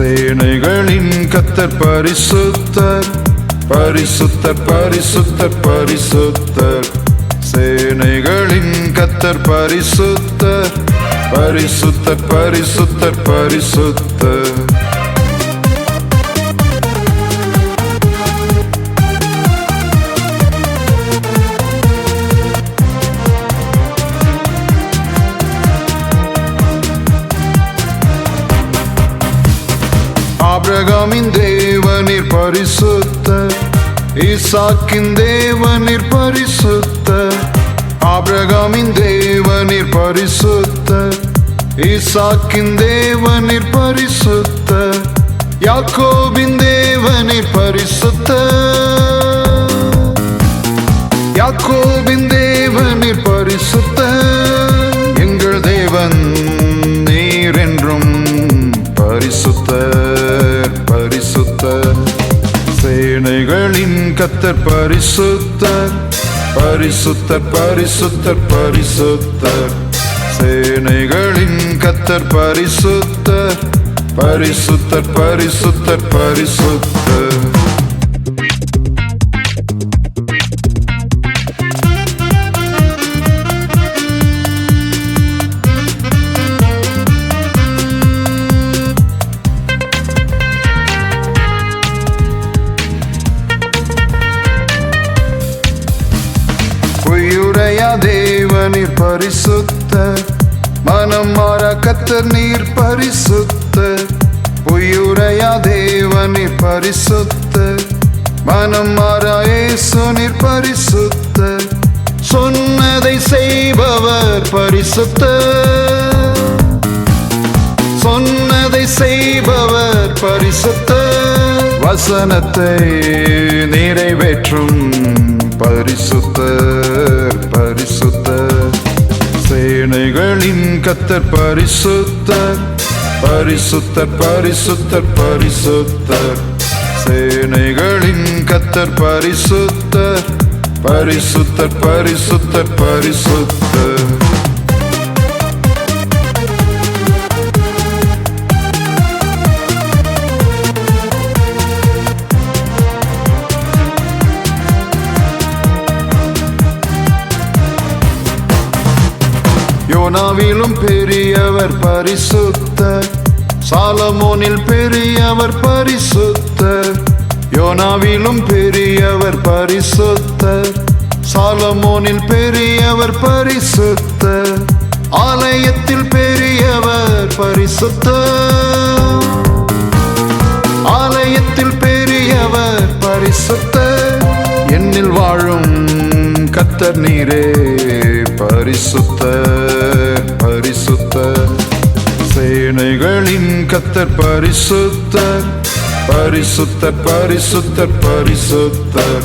சேனைகளின் கத்தர் பரிசுத்தர் பரிசுத்தர் பரிசுத்தர் பரிசுத்தர். சேனைகளின் கத்தர் பரிசுத்தர் பரிசுத்தர் பரிசுத்தர் பரிசுத்தர். ஆபிரகாமின் தேவனிற் பரிசுத்த ஈசாக்கின் தேவனிற் பரிசுத்த ஆபிரகாமின் தேவனிற் பரிசுத்த ஈசாக்கின் தேவனிற் பரிசுத்த யாக்கோபின் தேவனிற் பரிசுத்த. யாக்கோபின் தேவனிற் பரிசுத்த. சேனைகளின் கத்தர் பரிசுத்தர் பரிசுத்தர் பரிசுத்தர் பரிசுத்தர். சேனைகளின் கத்தர் பரிசுத்தர் பரிசுத்தர் பரிசுத்தர் பரிசுத்தர். நீர் பரிசுத்த. மனம் மாற கத்தர் நீர் பரிசுத்த. பொய்யுரையா தேவனி பரிசுத்த. மனம் மாற சுனிர் நீர் பரிசுத்த. சொன்னதை செய்பவர் பரிசுத்த. சொன்னதை செய்பவர் பரிசுத்த. வசனத்தை நிறைவேற்றும் பரிசுத்த. கத்தர் பரிசுத்தர் பரிசுத்தர் பரிசுத்தர் பரிசுத்தர். சேனைகளின் கத்தர் பரிசுத்தர் பரிசுத்தர் பரிசுத்தர் பரிசுத்தர். யோனாவிலும் பெரியவர் பரிசுத்தர் சாலமோனில் பெரியவர் பரிசுத்தர் யோனாவிலும் பெரியவர் பரிசுத்தர் சாலமோனில் பெரியவர் பரிசுத்தர் ஆலயத்தில் பெரியவர் பரிசுத்தர் ஆலயத்தில் பெரியவர் பரிசுத்தர் என்னில் வாழும் கத்தர் நீரே பரிசுத்தர் சேனைகளின் கத்தர் பரிசுத்தர். பரிசுத்தர் பரிசுத்தர் பரிசுத்தர்.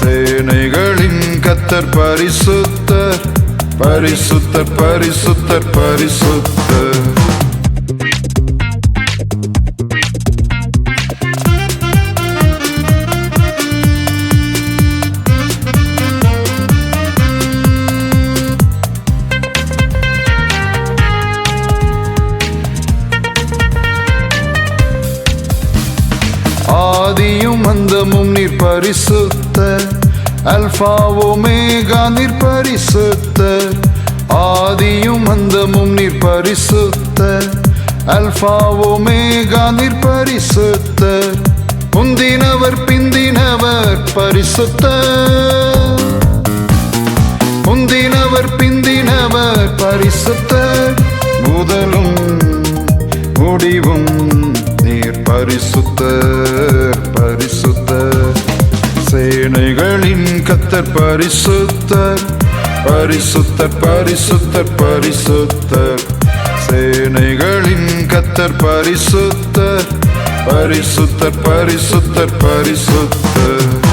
சேனைகளின் கத்தர் பரிசுத்தர். பரிசுத்தர் பரிசுத்தர் பரிசுத்தர். ஆதியும் அந்தமும் நீர் பரிசுத்த அல்பா ஒமேகா நீர் பரிசுத்த ஆதியும் அந்தமும் நீர் பரிசுத்த அல்பா ஒமேகா நீர் பரிசுத்த முந்தினவர் பிந்தினவர் பரிசுத்த. முந்தினவர் பிந்தினவர் பரிசுத்த. முதலும் முடிவும் பரிசுத்தர் பரிசுத்தர். சேனைகளின் கத்தர் பரிசுத்தர் பரிசுத்தர் பரிசுத்தர் பரிசுத்தர். சேனைகளின் கத்தர் பரிசுத்தர் பரிசுத்தர் பரிசுத்தர் பரிசுத்தர்.